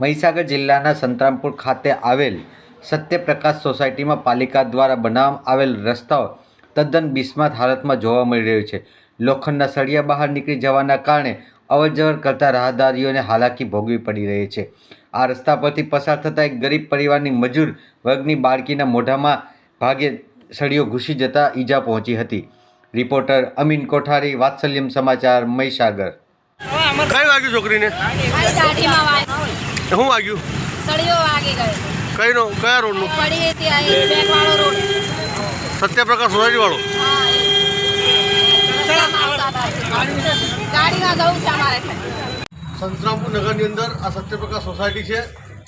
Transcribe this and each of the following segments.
મહીસાગર જિલ્લાના સંતરામપુર ખાતે આવેલ સત્યપ્રકાશ સોસાયટીમાં પાલિકા દ્વારા બનાવવામાં આવેલ રસ્તાઓ તદ્દન બિસ્માત હાલતમાં જોવા મળી રહ્યું છે. લોખંડના સળિયા બહાર નીકળી જવાના કારણે અવરજવર કરતા રાહદારીઓને હાલાકી ભોગવી પડી રહી છે. આ રસ્તા પરથી પસાર થતાં એક ગરીબ પરિવારની મજૂર વર્ગની બાળકીના મોઢામાં ભાગે સળિયો ઘૂસી જતા ઈજા પહોંચી હતી. રિપોર્ટર અમીન કોઠારી વાત્સલ્યમ સમાચાર મહીસાગર. કઈ વાગ્યું છોકરીને. શું વાગ્યું? સળિયો વાગી ગયો. કઈ નો કયા રોડનો? પડી હતી આ બેકવાળો રોડ. સત્યપ્રકાશ સોસાયટી વાળો. ગાડીમાં જવું છે અમારે. સંતરામપુર નગરની અંદર આ સત્યપ્રકાશ સોસાયટી છે.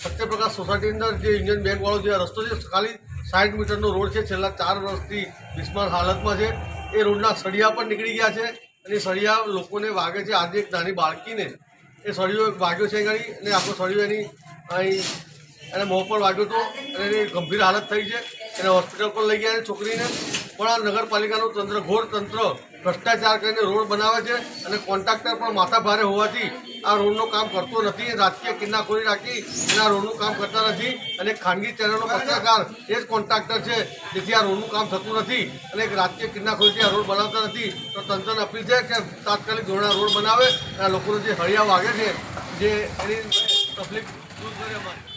સત્યપ્રકાશ સોસાયટીની અંદર જે ઇન્ડિયન બેંકવાળો જે રસ્તો છે ખાલી સાઠ મીટરનો રોડ છે. છેલ્લા ચાર વર્ષથી બિસ્માર હાલતમાં છે. એ રોડના સળિયા પણ નીકળી ગયા છે અને સળિયા લોકોને વાગે છે. આજે એક નાની બાળકીને એ સળિયો વાગ્યો છે ઘણી અને આખો સળિયો એની અહીં એને મોં પર વાગ્યો હતો અને એની ગંભીર હાલત થઈ છે. એને હોસ્પિટલ પર લઈ ગયા છોકરીને. પણ આ નગરપાલિકાનું તંત્ર, ઘોર તંત્ર ભ્રષ્ટાચાર કરીને રોડ બનાવે છે અને કોન્ટ્રાક્ટર પણ માથા ભારે હોવાથી આ રોડનું કામ કરતો નથી. રાજકીય કિન્નાખોરી રાખી આ રોડનું કામ કરતા નથી અને ખાનગી ચેનલનો પત્રકાર એ જ કોન્ટ્રાક્ટર છે. જેથી આ રોડનું કામ થતું નથી અને એક રાજકીય કિન્નાખોરીથી આ રોડ બનાવતા નથી, તો તંત્રને અપીલ છે કે તાત્કાલિક ધોરણે રોડ બનાવે અને લોકોને જે હળિયા વાગે છે, જે એની તકલીફ દૂર કરે